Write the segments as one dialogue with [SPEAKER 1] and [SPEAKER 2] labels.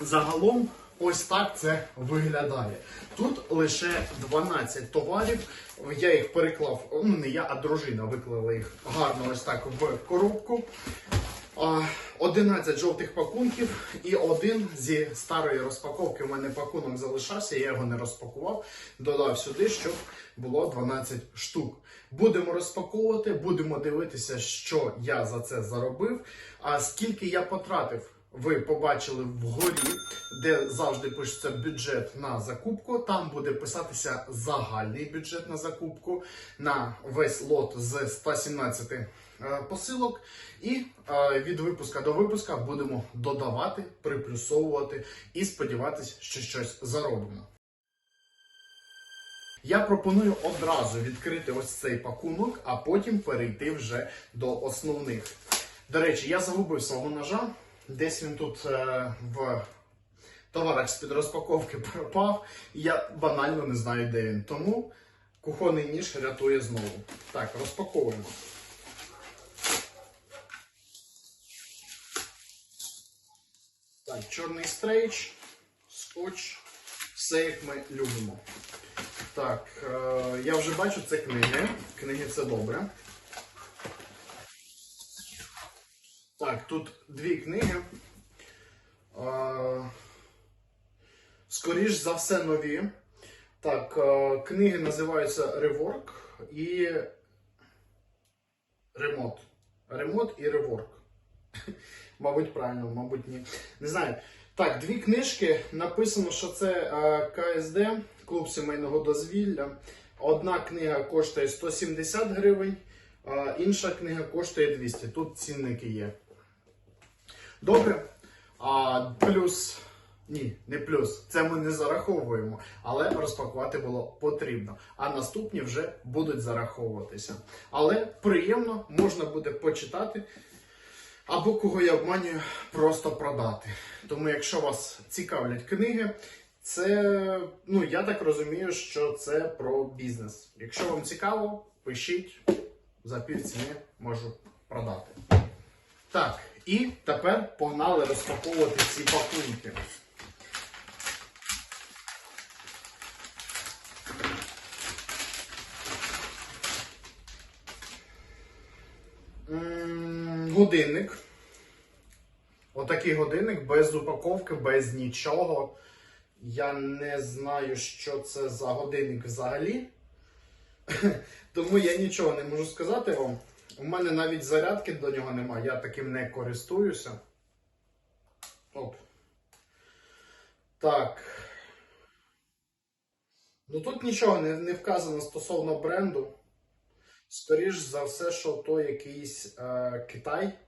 [SPEAKER 1] Загалом, ось так це виглядає. Тут лише 12 товарів. Я їх переклав, ну не я, а дружина виклала їх гарно ось так в коробку. А, 11 жовтих пакунків і один зі старої розпаковки. У мене пакунок залишався, я його не розпакував. Додав сюди, щоб було 12 штук. Будемо розпаковувати, будемо дивитися, що я за це заробив. А скільки я потратив, ви побачили вгорі, де завжди пишеться бюджет на закупку. Там буде писатися загальний бюджет на закупку на весь лот з 117 е, посилок. І е, від випуска до випуска будемо додавати, приплюсовувати і сподіватися, що щось заробимо. Я пропоную одразу відкрити ось цей пакунок, а потім перейти вже до основних. До речі, я загубив свого ножа. Десь він тут е, в товарах з-під розпаковки пропав. І я банально не знаю, де він. Тому кухонний ніж рятує знову. Так, розпаковуємо. Так, чорний стрейч, скотч, все як ми любимо. Так, е, я вже бачу, це книги. Книги це добре. Так, тут дві книги. Скоріш за все нові. Так, книги називаються Rework і Ремонт. Ремонт і Rework. Мабуть, правильно, мабуть, ні. Не знаю. Так, дві книжки. Написано, що це КСД, клуб сімейного дозвілля. Одна книга коштує 170 гривень, інша книга коштує 200. Тут цінники є. Добре. А плюс. Ні, не плюс. Це ми не зараховуємо, але розпакувати було потрібно. А наступні вже будуть зараховуватися. Але приємно можна буде почитати. Або кого я обманюю, просто продати. Тому, якщо вас цікавлять книги, це, ну я так розумію, що це про бізнес. Якщо вам цікаво, пишіть за півціни можу продати. Так, і тепер погнали розпаковувати ці пакунки. Годинник. Отакий годинник без упаковки, без нічого. Я не знаю, що це за годинник взагалі. Тому я нічого не можу сказати вам. У мене навіть зарядки до нього немає, я таким не користуюся. Оп. Так. Ну тут нічого не, не вказано стосовно бренду. Скоріш за все, що то якийсь е, Китай.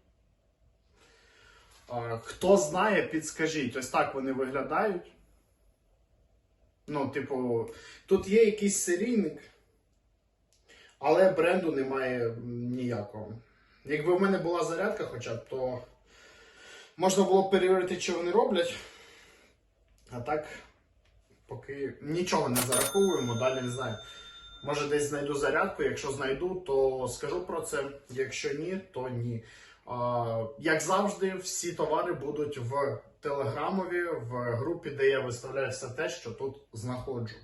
[SPEAKER 1] Е, хто знає, підскажіть. Ось так вони виглядають. Ну, типу, тут є якийсь серійник, але бренду немає ніякого. Якби в мене була зарядка хоча б, то можна було б перевірити, що вони роблять. А так, поки нічого не зараховуємо, далі не знаю. Може, десь знайду зарядку. Якщо знайду, то скажу про це. Якщо ні, то ні. А, як завжди, всі товари будуть в телеграмові, в групі, де я виставляю все те, що тут знаходжу.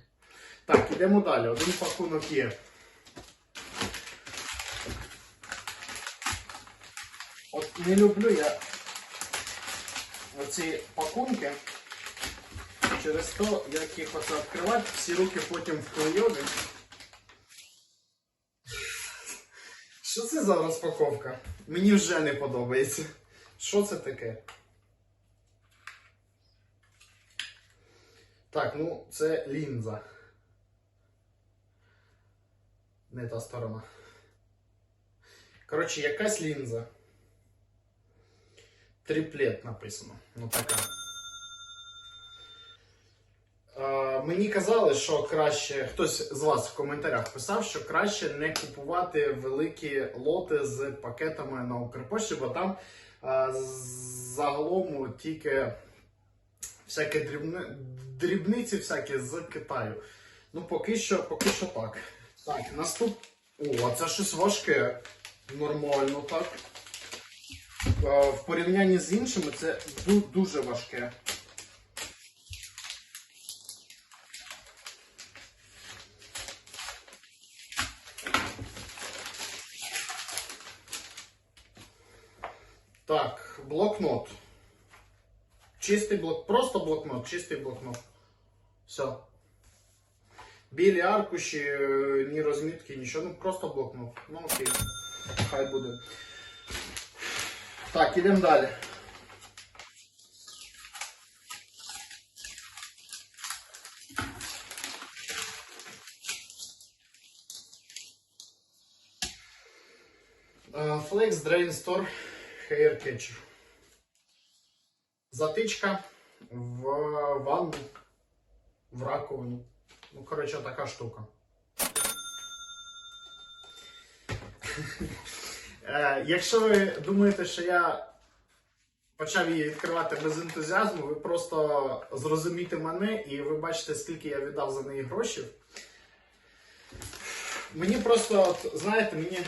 [SPEAKER 1] Так, ідемо далі. Один пакунок є. Не люблю я оці пакунки. Через то, як їх оце відкривати, всі руки потім вклейові. Що це за розпаковка? Мені вже не подобається. Що це таке? Так, ну це лінза. Не та сторона. Коротше, якась лінза. Триплет написано. Ну така. Мені казали, що краще, хтось з вас в коментарях писав, що краще не купувати великі лоти з пакетами на Укрпошті, бо там загалом тільки всякі дрібни, дрібниці всякі з Китаю. Ну, поки що, поки що так. Так, наступ. О, це щось важке. Нормально так. Е, в порівнянні з іншими це дуже важке. Так, блокнот. Чистий блок, просто блокнот, чистий блокнот. Все. Білі аркуші, е, ні розмітки, нічого. Ну просто блокнот. Ну окей, хай буде. Так, ідемо далі. Е, Flex Drain Store Hair Catcher. Затичка в ванну, в раковину. Ну, коротше, така штука. Е, Якщо ви думаєте, що я почав її відкривати без ентузіазму, ви просто зрозумієте мене і ви бачите, скільки я віддав за неї грошей. Мені просто, от, знаєте, мені,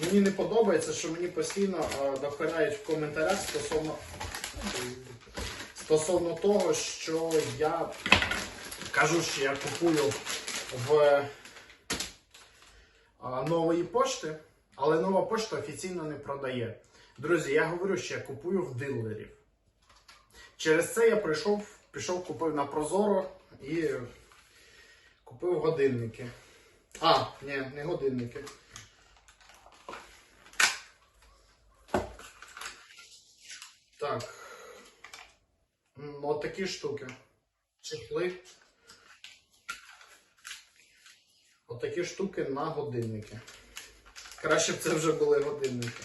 [SPEAKER 1] мені не подобається, що мені постійно е, дохирають в коментарях стосовно, стосовно того, що я кажу, що я купую в а, нової пошти, але нова пошта офіційно не продає. Друзі, я говорю, що я купую в дилерів. Через це я прийшов, пішов, купив на Прозоро і купив годинники. А, ні, не годинники. Так. От такі штуки. Чехли. От такі штуки на годинники. Краще б це вже були годинники.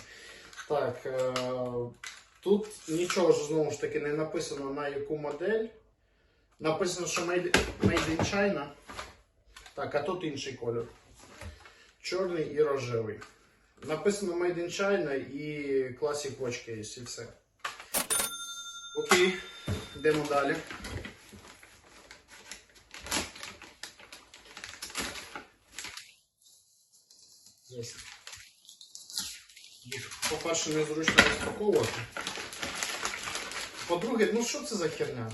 [SPEAKER 1] Так. Е- тут нічого ж знову ж таки не написано на яку модель. Написано, що Made, in China. Так, а тут інший кольор. Чорний і рожевий. Написано Made in China і Classic Watch Case і все. Окей, йдемо далі. Єсть. По-перше, незручно розпаковувати. По-друге, ну що це за херня?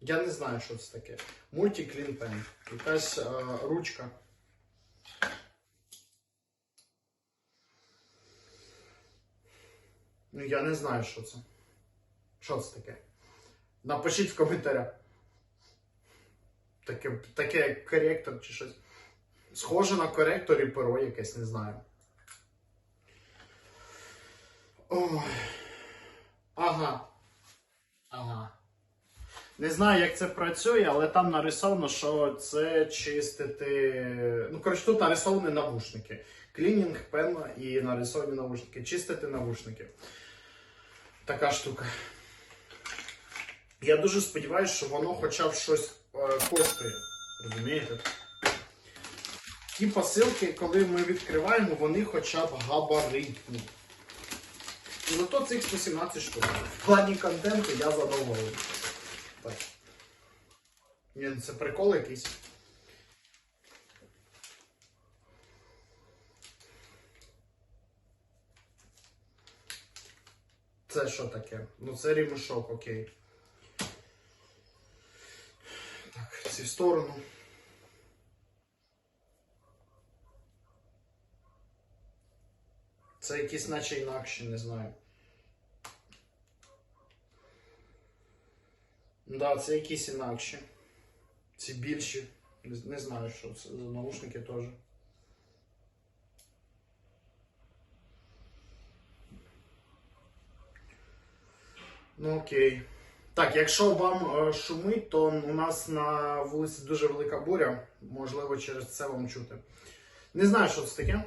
[SPEAKER 1] Я не знаю, що це таке. Multi-Clean Pen. Якась е, ручка. Ну, я не знаю, що це. Що це таке? Напишіть в коментарях. Таке, таке коректор чи щось. Схоже на коректор і перо якесь, не знаю. Ой. Ага. Ага. Не знаю, як це працює, але там нарисовано, що це чистити. Ну, коротше, тут нарисовані навушники. Клінінг, пенна і нарисовані навушники. Чистити навушники. Така штука. Я дуже сподіваюся, що воно хоча б щось е, коштує. Розумієте? Ті посилки, коли ми відкриваємо, вони хоча б габаритні. І зато цих 117 штук. В плані контенту я задоволений. Так. Ні, це прикол якийсь. Це що таке? Ну це рімушок, окей. Так, ці в сторону. Це якісь наче інакші, не знаю. Да, це якісь інакші. Ці більші. Не, знаю, що це за наушники теж. Ну окей. Так, якщо вам е, шумить, то у нас на вулиці дуже велика буря. Можливо, через це вам чути. Не знаю, що це таке.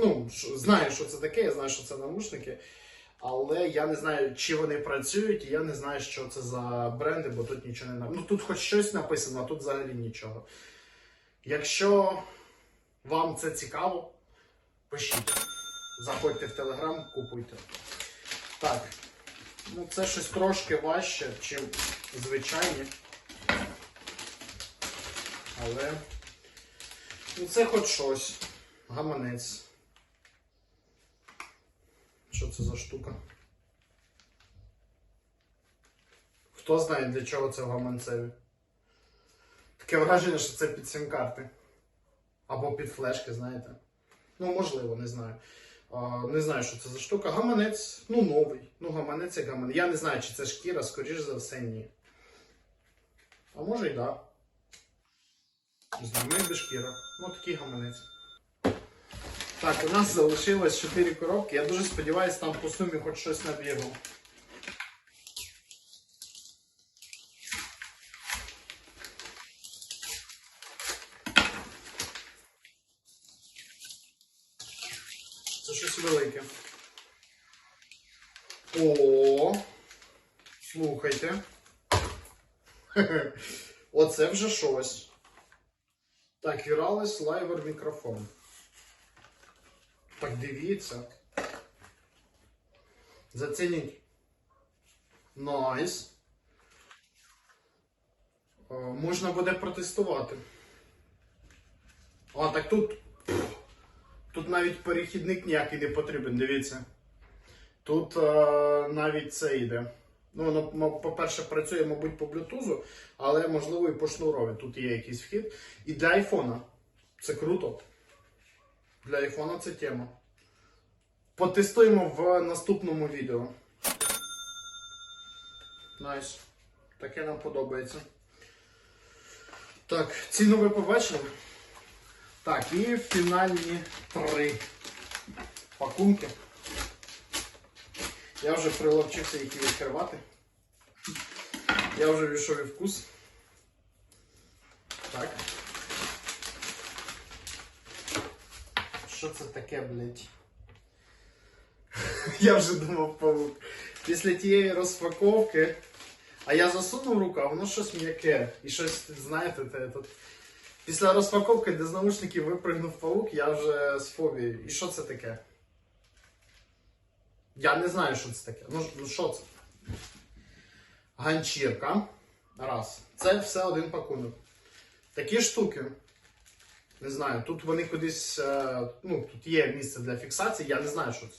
[SPEAKER 1] Ну, знаю, що це таке, я знаю, що це навушники. Але я не знаю, чи вони працюють, і я не знаю, що це за бренди, бо тут нічого не написано. Ну тут хоч щось написано, а тут взагалі нічого. Якщо вам це цікаво, пишіть. Заходьте в Телеграм, купуйте. Так. Ну, це щось трошки важче, ніж звичайні. Але. Ну, це хоч щось. Гаманець. Що це за штука? Хто знає, для чого це в гаманцеві? Таке враження, що це під сім-карти. Або під флешки, знаєте. Ну, можливо, не знаю. А, не знаю, що це за штука. Гаманець, ну, новий. Ну, гаманець як гаманець. Я не знаю, чи це шкіра, скоріш за все, ні. А може й да. Не знаю, ми без шкіра. Ну, такий гаманець. Так, у нас залишилось 4 коробки. Я дуже сподіваюся, там по сумі хоч щось набігло. Це щось велике. О, слухайте. Оце вже щось. Так, Віралес лайвер мікрофон. Так, дивіться. Зацініть. Найс. Е, Можна буде протестувати. А, так тут. Тут навіть перехідник ніякий не потрібен, дивіться. Тут е, навіть це йде. Ну, воно, по-перше, працює, мабуть, по блютузу, але можливо і по шнурові. Тут є якийсь вхід. І для айфона. Це круто. Для айфона це тема. Потестуємо в наступному відео. Найс. Таке нам подобається. Так, ціну ви побачили? Так, і фінальні три пакунки. Я вже приловчився їх відкривати. Я вже війшов і вкус. Так. Що це таке, блядь? Я вже думав павук. Після тієї розпаковки. А я засунув руку, а воно щось м'яке. І щось, знаєте, те, тут. Після розпаковки, де з наушників випригнув паук, я вже з фобією. І що це таке? Я не знаю, що це таке. Ну, ну що це? Ганчірка. Раз. Це все один пакунок. Такі штуки. Не знаю, тут вони кудись. е, Ну, тут є місце для фіксації, я не знаю, що це.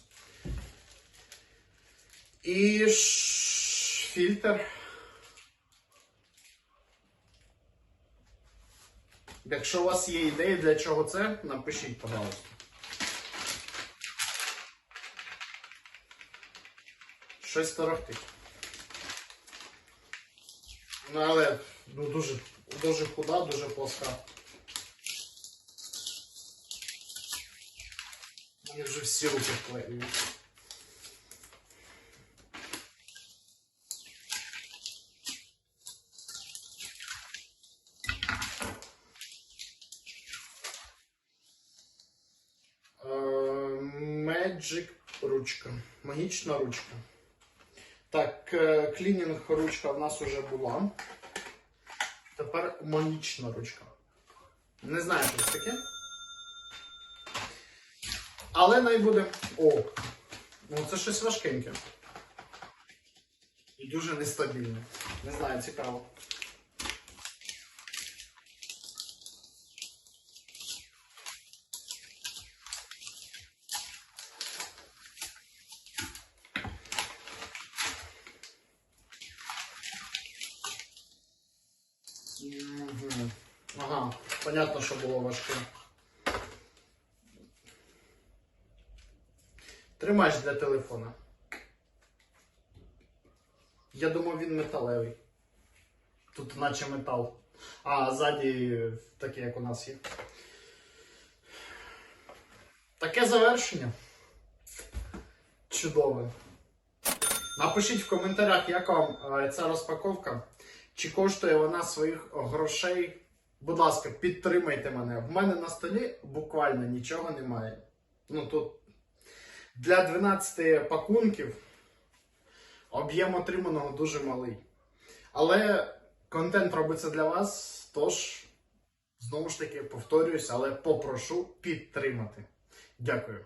[SPEAKER 1] І фільтр. Якщо у вас є ідеї, для чого це, напишіть, пожалуйста. Щось торохтить. Ну, але ну, дуже, дуже худа, дуже плоска. Мені вже всі руки вклеюють. Е, Magic ручка. Магічна ручка. Так, е, клінінг ручка в нас вже була. Тепер магічна ручка. Не знаю, що таке. Але най буде. О! Ну це щось важкеньке. І дуже нестабільне. Не знаю, цікаво. Ага, понятно, що було важке. Тримач для телефона. Я думав, він металевий. Тут наче метал. А ззаді таке, як у нас є. Таке завершення. Чудове. Напишіть в коментарях, як вам е, ця розпаковка. Чи коштує вона своїх грошей? Будь ласка, підтримайте мене. В мене на столі буквально нічого немає. Ну тут для 12 пакунків об'єм отриманого дуже малий. Але контент робиться для вас, тож, знову ж таки, повторююсь, але попрошу підтримати. Дякую.